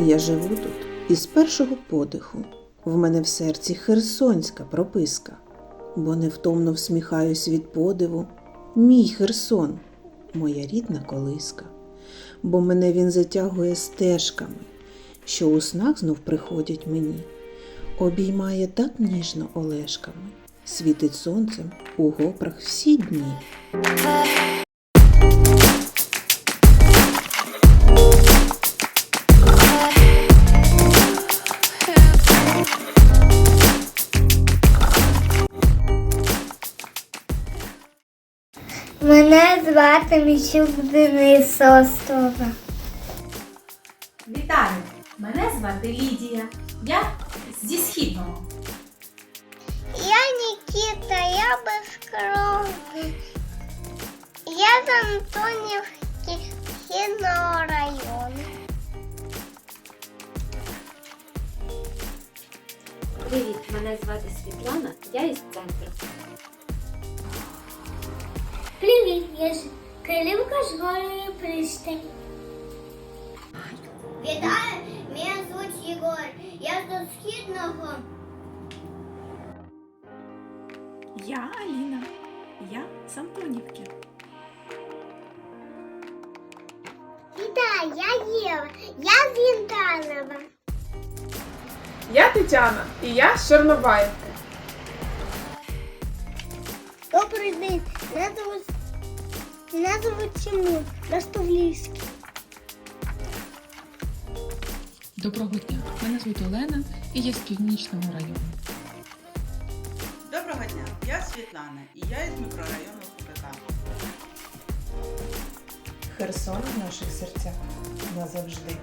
Я живу тут із першого подиху. В мене в серці херсонська прописка, бо невтомно всміхаюсь від подиву. Мій Херсон, моя рідна колиска, бо мене він затягує стежками, що у снах знов приходять мені, обіймає так ніжно олешками, світить сонцем у гопрах всі дні. Мене звати Міщук Денис Острова. Вітаю! Мене звати Лідія. Я зі східного. Я Нікіта, я безкровний. Я з Антонівки Східного району. Привіт, мене звати Світлана, я із центру. Привіт, я ж Килимка з Голої пристань. Вітаю, мене звуть Єгор. Я з Східного. Я Аліна. Я з Антонівки. Вітаю, я Єва. Я з Вінтанова. Я Тетяна і я з Чорнобаївки. Добрий день. Мене звуть, мене звуть Тимур. Ростовлівський. Доброго дня! Мене звуть Олена і я з північного району. Доброго дня, я Світлана і я із мікрорайону ХПК. Херсон в наших серцях назавжди.